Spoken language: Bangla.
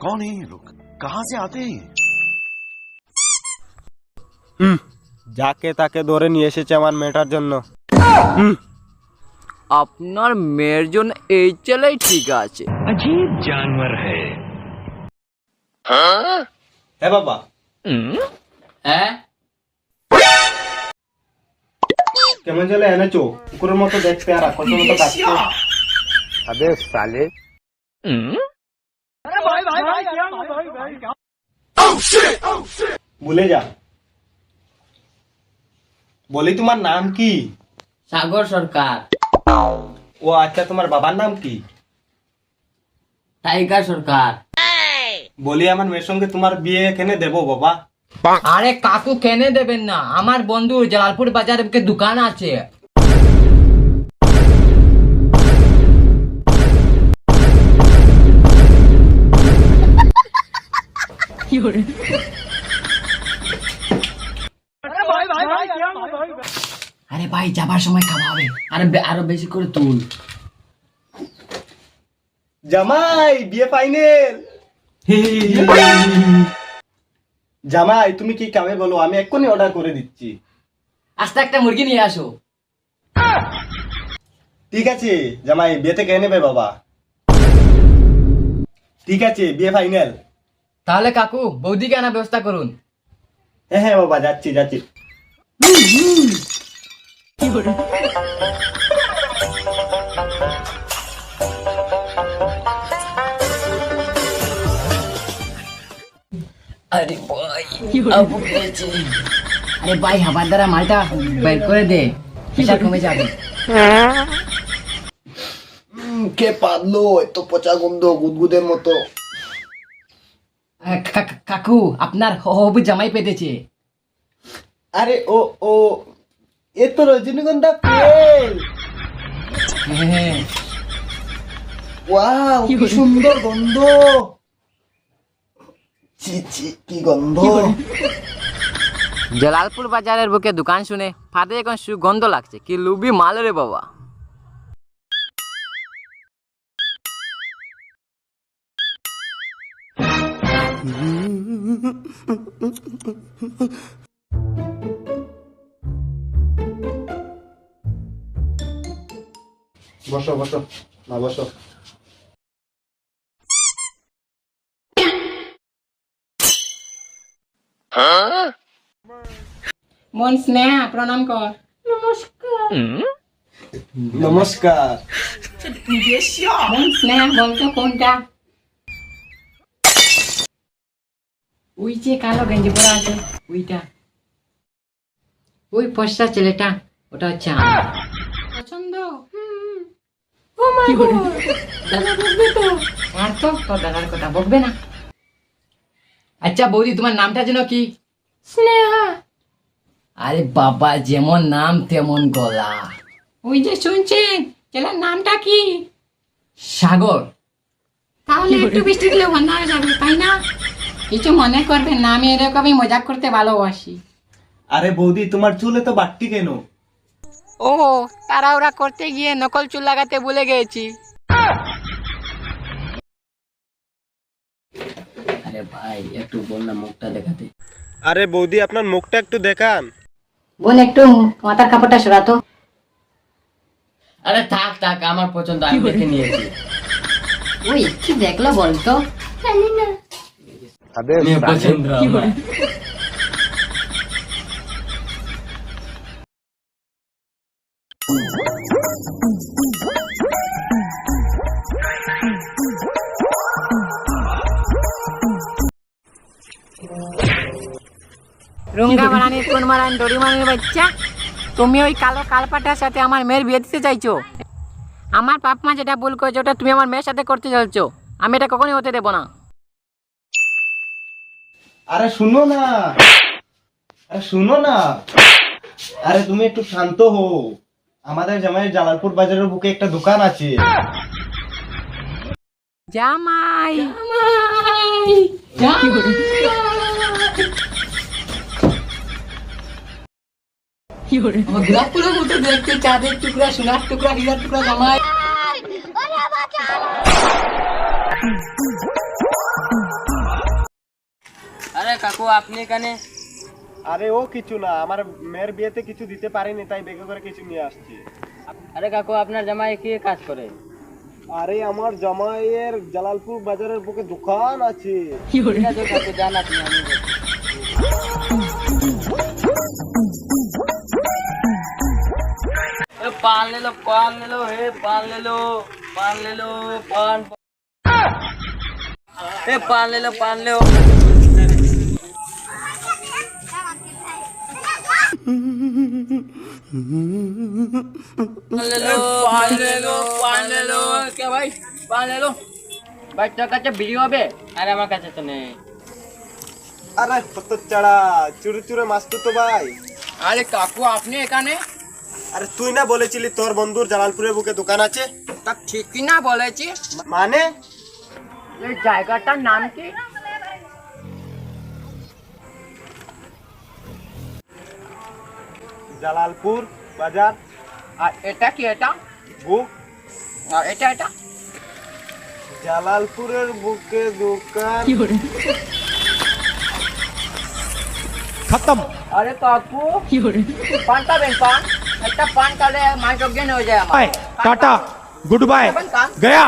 कौन है ये लोग कहाँ से आते हैं হুম যাকে তাকে ধরে নিয়ে এসেছে আমার মেয়েটার জন্য হুম আপনার মেয়ের জন্য এই ছেলেই ঠিক আছে হ্যাঁ বাবা হ্যাঁ কেমন চলে এনেছো? কুকুরের মতো দেখতে আর আকর্ষণ মতো কাটতে আবে সালে। ভুলে যা। বলি তোমার নাম কি? সাগর সরকার। ও আচ্ছা তোমার বাবার নাম কি? টাইগার সরকার। বলি আমার মেয়ের সঙ্গে তোমার বিয়ে এখানে দেবো বাবা। আরে কাকু কেনে দেবেন না? আমার বন্ধু জালালপুর বাজারে দোকান আছে। আরে ভাই যাবার সময় খাওয়াবে আরে আরও বেশি করে তুল। জামাই বিয়ে ফাইনাল জামাই তুমি কি কামে বলো? আমি এক্ষুনি অর্ডার করে দিচ্ছি। আস্তে একটা মুরগি নিয়ে আসো। ঠিক আছে জামাই বিয়েতে কে নেবে বাবা। ঠিক আছে বিয়ে ফাইনাল তাহলে কাকু বৌদিকে আনা ব্যবস্থা করুন। হ্যাঁ হ্যাঁ বাবা যাচ্ছি যাচ্ছি। আরে ভাই আবু আরে ভাই হাবার দ্বারা মালটা বের করে দে। প্রেশার কমে যাবে। কে এত পচা গন্ধ গুদগুদের মতো। কাকু আপনার হবু জামাই পেতেছে। আরে ও ও এ তো রজনীগন্ধা তেল হ্যাঁ ওয়াও কি সুন্দর গন্ধ। ছি ছি কি গন্ধ? জালালপুর বাজারের বুকে দোকান শুনে ফাটে এখন সুগন্ধ লাগছে। কি লুবি মাল রে বাবা। বসো বসো। না বসো। মন স্নেহা প্রণাম কর নমস্কার মন স্নেহা বলতো কোনটা ওই যে কালো গেঞ্জি পরা আছে ওইটা ওই ফসা ছেলেটা ওটা হচ্ছে আমার পছন্দ ও মাই দাদা বকবে তো আর তো তোর দাদার কথা বকবে না আচ্ছা বৌদি তোমার নামটা যেন কি? স্নেহা। আরে বাবা যেমন নাম তেমন গলা। ওই যে শুনছেন ছেলের নামটা কি? সাগর। তাহলে একটু বৃষ্টি দিলে বন্ধ হয়ে যাবে তাই না? কিছু মনে করবেন না আমি এরকমই মজাক করতে ভালোবাসি। আরে বৌদি তোমার চুলে তো বাট্টি কেন? ও তারা ওরা করতে গিয়ে নকল চুল লাগাতে ভুলে গেছি। আরে ভাই একটু বল না মুখটা দেখাতে। আরে বৌদি আপনার মুখটা একটু দেখান। বোন একটু মাথার কাপড়টা সরাতো আরে থাক থাক আমার পছন্দ আমি দেখে নিয়েছি। ওই কি দেখল বলতো পছন্দ আমার। রুঙ্গা বানানির কোন মারান দড়ি মারানির বাচ্চা। তুমি ওই কালো কালপাটার সাথে আমার মেয়ের বিয়ে দিতে চাইছো? আমার বাপ মা যেটা ভুল করেছে ওটা তুমি আমার মেয়ের সাথে করতে চাইছো। আমি এটা কখনোই হতে দেবো না। আরে শুনো না। আরে শুনো না। আরে তুমি একটু শান্ত হো আমাদের জামাই জালালপুর বাজারের বুকে একটা দোকান আছে। জামাই। আমার গোলাপ মতো দেখতে চাঁদের টুকরা সোনার টুকরা হীরার টুকরা জামাই। আরে কাকু আপনি এখানে? আরে ও কিছু না আমার মেয়ের বিয়েতে কিছু দিতে পারিনি তাই বেগে করে কিছু নিয়ে আসছি। আরে কাকু আপনার জামাই কি কাজ করে? আরে আমার জামাইয়ের জালালপুর বাজারের বুকে দোকান আছে। ঠিক আছে কাকু যান আপনি আমি पान ले लो पान ले लो हे पान ले लो पान ले लो पान हे पान ले लो पान ले लो ले लो पान ले लो पान ले लो क्या भाई पान ले लो भाई तो कच्चे भिड़ियो बे अरे हमारे कच्चे तो नहीं अरे पत्ता चढ़ा चूरे चूरे मस्त तो भाई अरे काकू आपने एकाने আরে তুই না বলেছিলি তোর বন্ধুর জালালপুরের বুকে দোকান আছে? তা ঠিকই না বলেছি মানে? এই জায়গাটার নাম কি? জালালপুর বাজার। আর এটা কি এটা? বুক। আর এটা এটা? জালালপুরের বুকে দোকান। খতম। আরে কাকু পান খাবেন পান একটা পান। પાન કાર્ડ માઇક્રોગેન હોય જાય ટાટા ગુડ બાય ગયા.